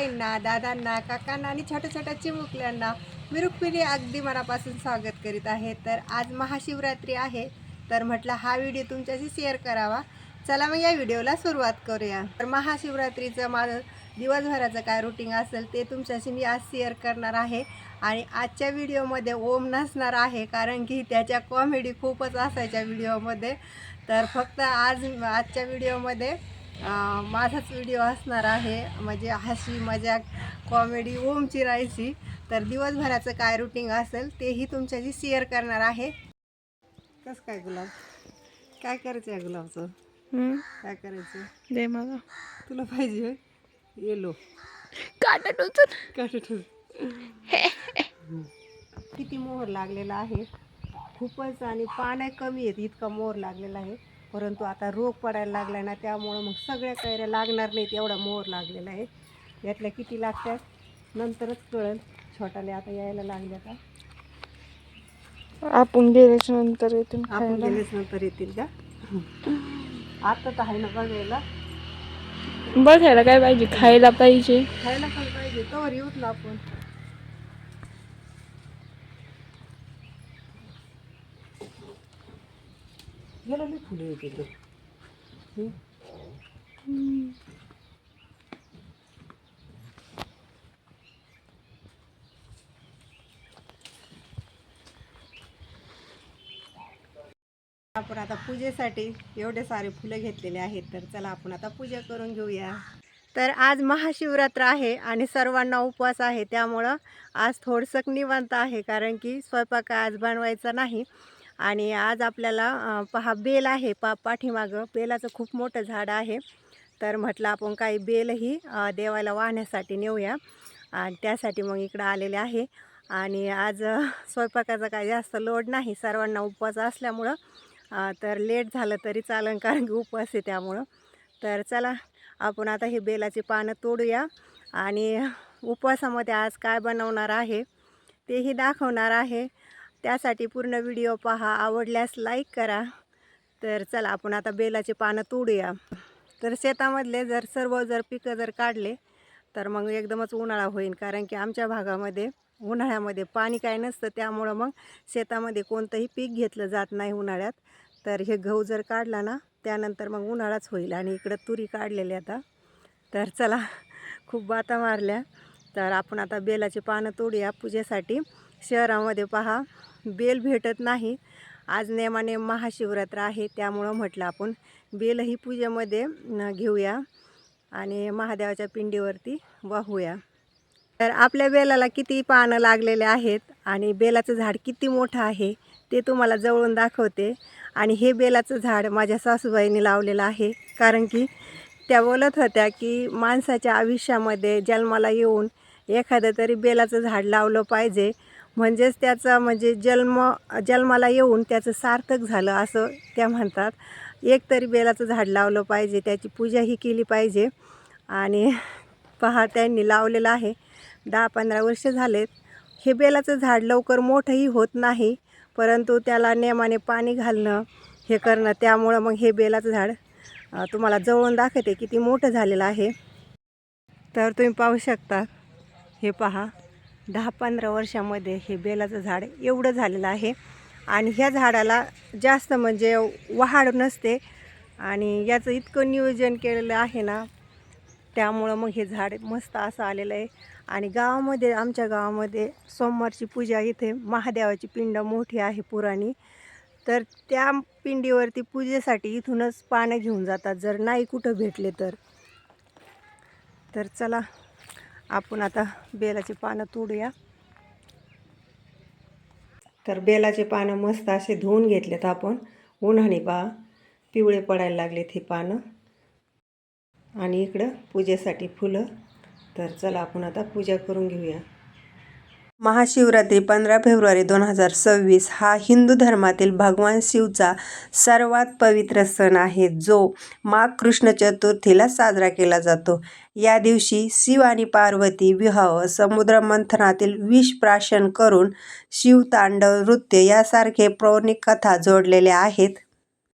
नमस्कार दादांना काकांना आणि छोट्या छोट्या चिमुकल्यांना मी रुक्मिणी अगदी मनापासून स्वागत करीत आहे. तर आज महाशिवरात्री आहे. तर म्हटलं हा व्हिडिओ तुमच्याशी शेअर करावा. चला मग या व्हिडिओला सुरुवात करूया. तर महाशिवरात्रीचं माझं दिवसभराचं काय रुटीन असेल ते तुमच्याशी मी आज शेअर करणार आहे. आणि आजच्या व्हिडिओमध्ये ओम नसणार आहे कारण की त्याच्या कॉमेडी खूपच असायच्या व्हिडिओमध्ये. तर फक्त आज आजच्या व्हिडिओमध्ये माझाच व्हिडिओ असणार आहे. म्हणजे हसी मजाक कॉमेडी ओमची राहायची. तर दिवसभराचं काय रुटीन असेल तेही तुमच्याशी शेअर करणार आहे. कसं काय गुलाब? काय करायचं आहे गुलाबचं? हम्म, काय करायचं दे मला. तुला पाहिजे येलो काटा टोचून काटू किती मोहर लागलेला आहे. खूपच आणि पाण्या कमी आहेत. इतका मोहर लागलेला आहे. परंतु आता रोग पडायला लागला ना त्यामुळं मग सगळ्या कैऱ्या लागणार नाहीत एवढा मोहर लागलेला आहे. यातल्या किती लागतात नंतरच कळेल छोटाले आता यायला लागले आता. आपण गेल्याच्यानंतर येथून आपण गेलेच नंतर येतील का? आता तर आहे ना बघायला. बघायला काय पाहिजे? खायला पाहिजे. खायला पण पाहिजे तोवर येऊत ना आपण गेलो नाही फुलं येते ते हं? आपण आता पूजेसाठी एवढे सारे फुलं घेतलेले आहेत तर चला आपण आता पूजा करून घेऊया. तर आज महाशिवरात्र आहे आणि सर्वांना उपवास आहे त्यामुळं आज थोडंसं निवांत आहे कारण की स्वयंपाक आज बनवायचा नाही. आणि आज आपल्याला पहा बेल आहे पा पाठीमागं. बेलाचं खूप मोठं झाड आहे. तर म्हटलं आपण काही बेलही देवाला वाहण्यासाठी नेऊया. आणि त्यासाठी मग इकडं आलेले आहे. आणि आज स्वयंपाकाचा काही जास्त लोड नाही. सर्वांना उपवास असल्यामुळं तर लेट झालं तरी चालन कारण की उपवास आहे त्यामुळं. तर चला आपण आता हे बेलाची पानं तोडूया. आणि उपवासामध्ये आज काय बनवणार आहे तेही दाखवणार आहे. त्यासाठी पूर्ण व्हिडिओ पहा आवडल्यास लाईक करा. तर चला आपण आता बेलाचे पानं तोडूया. तर शेतामधले जर सर्व जर पिकं जर काढले तर मग एकदमच उन्हाळा होईल कारण की आमच्या भागामध्ये उन्हाळ्यामध्ये पाणी काय नसतं त्यामुळं मग शेतामध्ये कोणतंही पीक घेतलं जात नाही उन्हाळ्यात. तर हे गहू जर काढला ना त्यानंतर मग उन्हाळाच होईल आणि इकडं तुरी काढलेली आता. तर चला खूप बाता मारल्या. तर आपण आता बेलाची पानं तोडूया पूजेसाठी. शहरामध्ये पहा बेल भेटत नाही. आज नेमाने महाशिवरात्र आहे त्यामुळं म्हटलं आपण बेलही पूजेमध्ये घेऊया आणि महादेवाच्या पिंडीवरती वाहूया. तर आपल्या बेलाला किती पानं लागलेले आहेत आणि बेलाचं झाड किती मोठं आहे ते तुम्हाला जवळून दाखवते. आणि हे बेलाचं झाड माझ्या सासूबाईंनी लावलेलं आहे कारण की त्या बोलत होत्या की माणसाच्या आयुष्यामध्ये जन्माला येऊन एखादं तरी बेलाचं झाड लावलं पाहिजे म्हणजेच त्याचा म्हणजे जन्म जन्माला येऊन त्याचं सार्थक झालं असं त्या म्हणतात. एक तरी बेलाचं झाड लावलं पाहिजे त्याची पूजाही केली पाहिजे. आणि पहा त्यांनी लावलेलं आहे. दहा पंधरा वर्ष झालेत. हे बेलाचं झाड लवकर मोठंही होत नाही परंतु त्याला नेमाने पाणी घालणं हे करणं त्यामुळं मग हे बेलाचं झाड तुम्हाला जवळून दाखवते किती मोठं झालेलं आहे. तर तुम्ही पाहू शकता. हे पहा. दहा पंधरा वर्षामध्ये हे बेलाचं झाड एवढं झालेलं आहे. आणि ह्या झाडाला जास्त म्हणजे वहाड नसते. आणि याचं इतकं नियोजन केलेलं आहे ना त्यामुळं मग हे झाड मस्त असं आलेलं आहे. आणि गावामध्ये आमच्या गावामध्ये सोमवारची पूजा इथे महादेवाची पिंड मोठी आहे पुराणी. तर त्या पिंडीवरती पूजेसाठी इथूनच पानं घेऊन जातात. जर नाही कुठं भेटले तर. तर चला आपण आता बेलाची पानं तोडूया. तर बेलाचे पानं मस्त असे धुवून घेतलेत आपण. उन्हाने पहा पिवळे पडायला लागलेत हे पानं. आणि इकडं पूजेसाठी फुलं. तर चला आपण आता पूजा करून घेऊया. महाशिवरात्री पंधरा फेब्रुवारी दोन हजार सव्वीस हा हिंदू धर्मातील भगवान शिवचा सर्वात पवित्र सण आहे जो माघ कृष्ण चतुर्थीला साजरा केला जातो. या दिवशी शिव आणि पार्वती विवाह समुद्र मंथनातील विष प्राशन करून शिवतांडव नृत्य यासारखे पौराणिक कथा जोडलेल्या आहेत.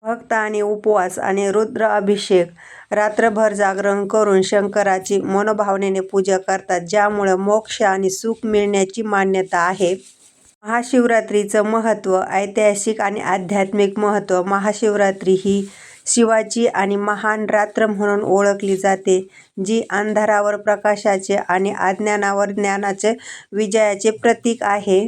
भक्त आणि उपवास आणि रुद्र अभिषेक. रात्रभर जागरण करून शंकराची मनोभावनेने पूजा करतात ज्यामुळे मोक्ष आणि सुख मिळण्याची मान्यता आहे. महाशिवरात्रीचं महत्त्व ऐतिहासिक आणि आध्यात्मिक महत्त्व. महाशिवरात्री ही शिवाची आणि महान रात्र म्हणून ओळखली जाते जी अंधारावर प्रकाशाचे आणि अज्ञानावर ज्ञानाचे विजयाचे प्रतीक आहे.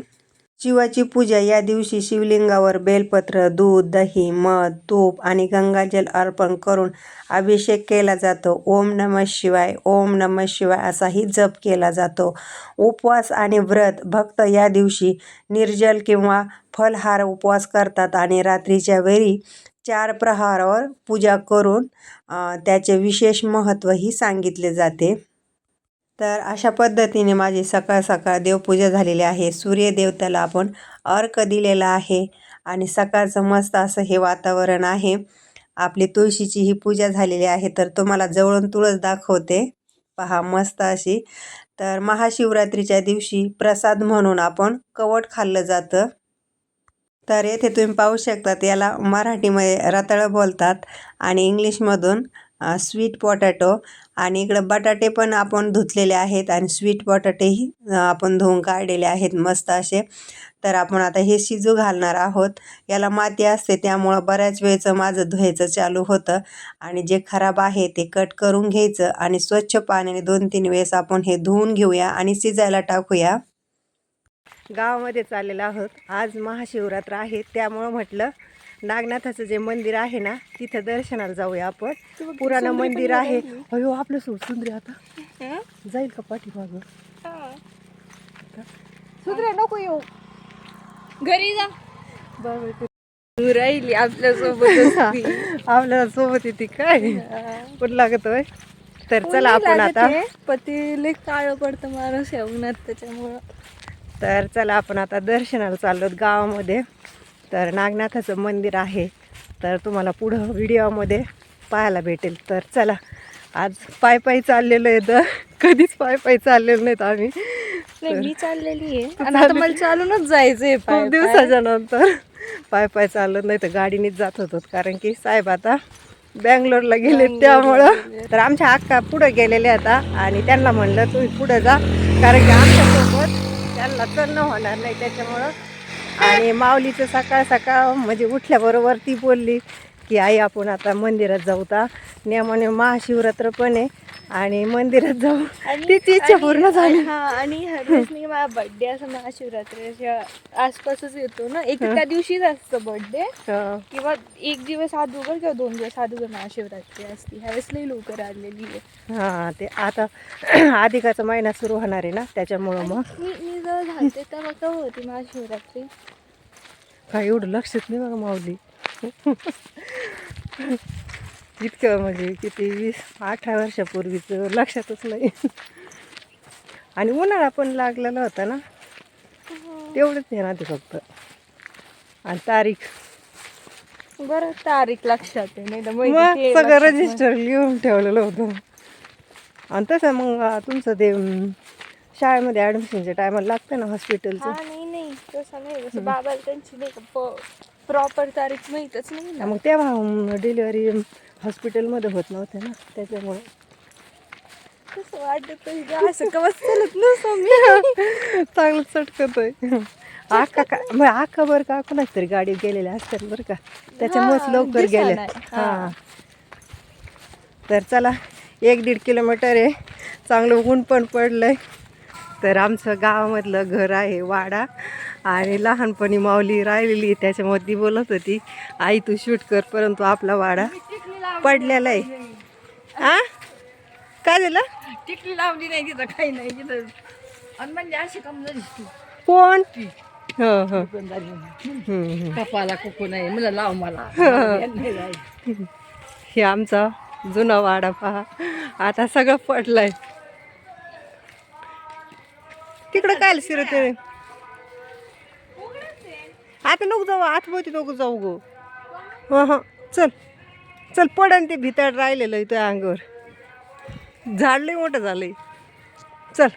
शिवाची पूजा या दिवशी शिवलिंगावर बेलपत्र दूध दही मध तूप आणि गंगाजल अर्पण करून अभिषेक केला जातो. ओम नम शिवाय ओम नम शिवाय असाही जप केला जातो. उपवास आणि व्रत भक्त या दिवशी निर्जल किंवा फलहार उपवास करतात आणि रात्रीच्या वेळी चार प्रहारावर पूजा करून त्याचे विशेष महत्त्वही सांगितले जाते. तर अशा पद्धतीने माझी सकाळ सकाळ देवपूजा झालेली आहे. सूर्यदेवताला आपण अर्क दिलेला आहे आणि सकाळचं मस्त असं हे वातावरण आहे. आपली तुळशीची ही पूजा झालेली आहे तर तुम्हाला जवळून तुळस दाखवते. पहा मस्त अशी. तर महाशिवरात्रीच्या दिवशी प्रसाद म्हणून आपण कवट खाल्लं जातं. तर येथे तुम्ही पाहू शकतात याला मराठीमध्ये रताळं बोलतात आणि इंग्लिशमधून स्वीट पोटॅटो आणि इकडं बटाटे पण आपण धुतलेले आहेत आणि स्वीट बटाटेही आपण धुवून काढलेले आहेत मस्त असे. तर आपण आता हे शिजू घालणार आहोत. याला माती असते त्यामुळं बऱ्याच वेळचं माझं धुवायचं चालू होतं. आणि जे खराब आहे ते कट करून घ्यायचं आणि स्वच्छ पाण्याने दोन तीन वेळेस आपण हे धुवून घेऊया आणि शिजायला टाकूया. गावामध्ये चाललेलो आहोत. आज महाशिवरात्र आहे त्यामुळं म्हटलं नागनाथाचं जे मंदिर आहे ना तिथं दर्शनाला जाऊया आपण. पुराणं मंदिर आहे. अयो आपलं सूट सुंदरी आता. जाईल का पाठीमागं? सुंदरे नको येऊ. घरी जा. बरोबर तू राहिली आपल्यासोबत आपल्याला सोबत येते काय? पण लागतोय तर चला आपण आता. पती काळ पडतं माणूस या उन्हात त्याच्यामुळं. तर चला आपण आता दर्शनाला चाललो गावामध्ये. तर नागनाथाचं मंदिर आहे. तर तुम्हाला पुढं व्हिडिओमध्ये पाहायला भेटेल. तर चला आज पाय पायी चाललेलो आहे तर कधीच पाय पायी चाललेलो नाहीत आम्ही. मी चाललेली आहे. आता मला चालूनच जायचंय खूप दिवसाच्या नंतर पाय पाय चालत नाही तर गाडीनेच जात होतो. कारण की साहेब आता बँगलोरला गेले त्यामुळं. तर आमच्या अक्का पुढं गेलेले आता आणि त्यांना म्हणलं तुम्ही पुढं जा. कारण की आमच्यासोबत त्यांना चलणं होणार नाही. त्याच्यामुळं आणि माऊलीचं सकाळ सकाळ म्हणजे उठल्याबरोबर ती बोलली की आई आपण आता मंदिरात जाऊ ता. नेमाने महाशिवरात्र पण आहे. आणि मंदिरात जाऊ. तिची इच्छा पूर्ण झाली. हा आणि ह्यावेळेस मी माझा बर्थडे असं महाशिवरात्रीच्या आसपासच येतो ना. एक त्या दिवशीच असतं बर्थडे. किंवा एक दिवस अगोदर किंवा दोन दिवस अगोदर महाशिवरात्री असते. ह्यावेळेस लई लवकर आलेली आहे. हां ते आता अधिकाचा महिना सुरू होणार आहे ना त्याच्यामुळं मग. मी मी जर घालते तेव्हा केव्हा होती महाशिवरात्री काय एवढं लक्षात नाही बघा माऊली. इतकं म्हणजे किती वीस अठरा वर्षापूर्वीचं लक्षातच नाही. आणि उन्हाळा पण लागलेला होता ना? तेवढंच आहे ना ते फक्त. आणि तारीख? बरं तारीख लक्षात आहे नाही तर मग माहिती ते सगळं. रजिस्टर लिहून ठेवलेलं होतं. आणि तसं मग तुमचं ते अं, शाळेमध्ये ॲडमिशनच्या टायमाला लागतं ना हॉस्पिटलचं हा नाही नाही तसं नाही. जसं बाबाला त्यांची नाही प्रॉपर तारीख माहीतच नाही ना. मग तेव्हा डिलिव्हरी हॉस्पिटलमध्ये होत नव्हते ना त्याच्यामुळे. कसं वाटत असं कवच चालत नसं मी? चांगलं चटकतोय. आका का मग आका बरं का? कोणाच तरी गाडी गेलेल्या असतात बरं का? त्याच्यामुळेच लवकर गेले. हा. तर चला एक दीड किलोमीटर आहे. चांगलं ऊन पण पडलंय. तर आमचं गावामधलं घर आहे वाडा. आणि लहानपणी माऊली राहिलेली त्याच्यामुळे ती बोलत होती आई तू शूट कर परंतु आपला वाडा पडलेला आहे. हा? काय झालं? टिकली लावली नाही तिथं काही नाही तिथं. आणि म्हणजे अशी कमजोरी कोण? हो हो. हम्म, हम्म. कपाला कुकू नाही मला लाव मला. हे. आमचा जुना वाडा पहा. आता सगळं पडलंय. तिकडं काय शिरते आता नको जाऊ आतभोवती नको जाऊ गो. हं हं. चल. चल पडन ते भितर राहिलेलं इथं अंगावर. झाड लय मोठं झालंय. चल.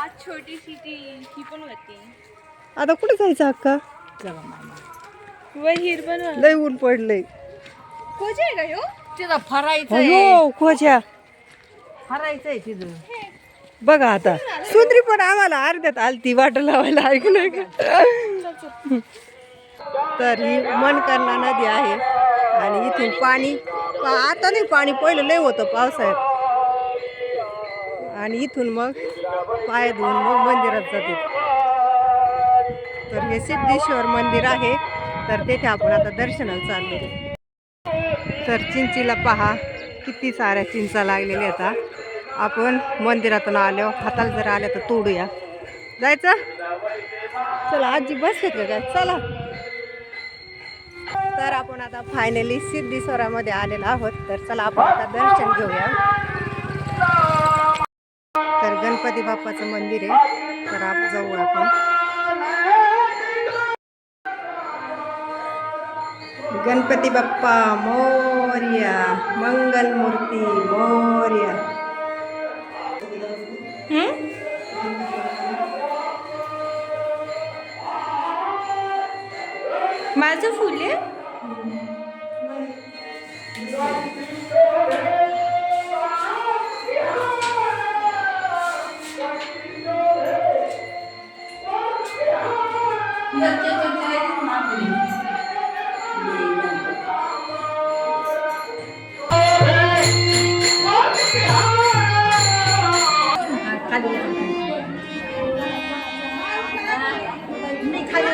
आज छोटीशी ती ही पण होती. आता कुठे जायचं अक्का? वहीर पण लय ऊन पडलंय. कोच आहे का ह्यो? तिथं फरायचं अयो कोच्या फरायचंय तिथं. बघा आता. सुंदरी पण आम्हाला अर्ध्यात आलती वाट लावायला ऐकलं का तर ही मनकर्णा नदी आहे. आणि इथून पाणी पा- आता नाही पाणी पहिलं लय होतं पावसाळ्यात. आणि इथून मग पाय धुवून मग मंदिरात जाते. तर हे सिद्धेश्वर मंदिर आहे. तर तेथे आपण आता दर्शनाला चाललो. तर चिंचीला पहा किती साऱ्या चिंचा लागलेल्या आता आपण मंदिरातून आलो हाताला जर आल्या तर तोडूया. जायचं? चला आजी बस का काय? चला. तर आपण आता फायनली सिद्धेश्वरामध्ये आलेलो आहोत. तर चला आपण आता दर्शन घेऊया. तर गणपती बाप्पाचं मंदिर आहे. तर आपण जाऊ आपण. गणपती बाप्पा मोर्या मंगल मूर्ती मोर्या माझं फुल आहे? मी खाली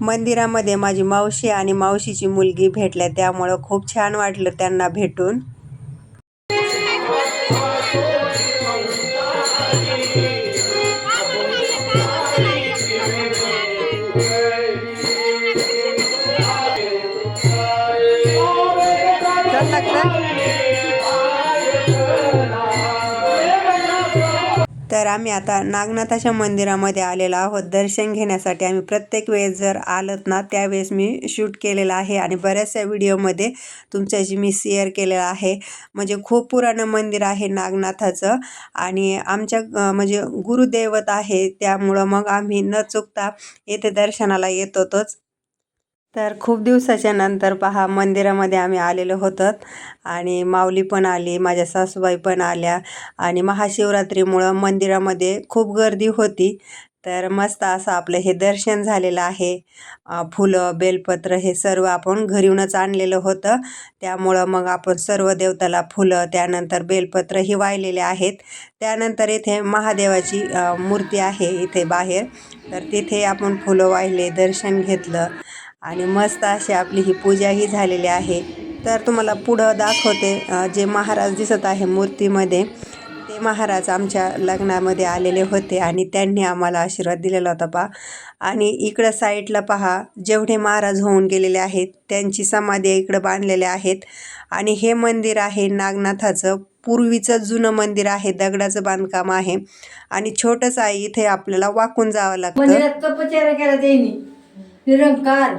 मंदिरामध्ये माझी मावशी आणि मावशीची मुलगी भेटल्या त्यामुळं खूप छान वाटलं त्यांना भेटून. तर आम्ही आता नागनाथाच्या मंदिरामध्ये आलेलो आहोत. दर्शन घेण्यासाठी आम्ही प्रत्येक वेळेस जर आलत ना त्यावेळेस मी शूट केलेलं आहे आणि बऱ्याचशा व्हिडिओमध्ये तुमच्याशी मी शेअर केलेलं आहे. म्हणजे खूप पुराणं मंदिर आहे नागनाथाचं आणि आमच्या म्हणजे गुरुदैवत आहे त्यामुळं मग आम्ही न चुकता येथे दर्शनाला येत होतोच. तर खूप दिवसाच्या नंतर पहा मंदिरामध्ये आम्ही आलेलो होतं आणि माऊली पण आली माझ्या सासूबाई पण आल्या. आणि महाशिवरात्रीमुळं मंदिरामध्ये खूप गर्दी होती. तर मस्त असं आपलं हे दर्शन झालेलं आहे. फुलं बेलपत्र हे सर्व आपण घरीहूनच आणलेलं होतं. त्यामुळं मग आपण सर्व देवताला फुलं त्यानंतर बेलपत्र ही वाहिलेले आहेत. त्यानंतर इथे महादेवाची मूर्ती आहे इथे बाहेर. तर तिथे आपण फुलं वाहिले दर्शन घेतलं. आणि मस्त अशी आपली ही पूजाही झालेली आहे. तर तुम्हाला पुढं दाखवते जे महाराज दिसत आहे मूर्तीमध्ये ते महाराज आमच्या लग्नामध्ये आलेले होते आणि त्यांनी आम्हाला आशीर्वाद दिलेला होता पहा. आणि इकडं साईडला पहा जेवढे महाराज होऊन गेलेले आहेत त्यांची समाधी इकडं बांधलेल्या आहेत. आणि हे मंदिर आहे नागनाथाचं पूर्वीचं जुनं मंदिर आहे दगडाचं बांधकाम आहे. आणि छोटंच आहे इथे आपल्याला वाकून जावं लागतं. निरंकार.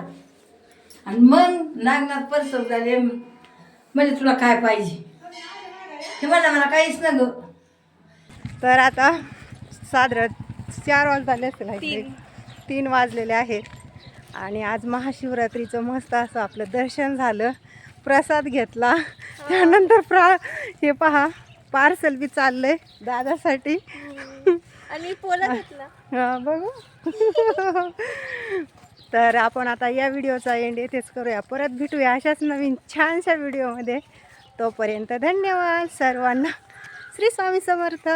आणि मग नागनाथ परसव झाले म्हणजे तुला काय पाहिजे? हे म्हणा मला काहीच न ग तर आता साधारण चार वाज झाले असतील. तीन वाजलेले आहेत. आणि आज महाशिवरात्रीचं मस्त असं आपलं दर्शन झालं. प्रसाद घेतला. त्यानंतर प्रा हे पहा पार्सल बी चाललंय दादासाठी. आणि पोला घेतला. हा, बघू. तर आपण आता या व्हिडिओचा एंड येथेच करूया. परत भेटूया अशाच नवीन छानशा व्हिडिओमध्ये. तोपर्यंत धन्यवाद सर्वांना. श्री स्वामी समर्थ.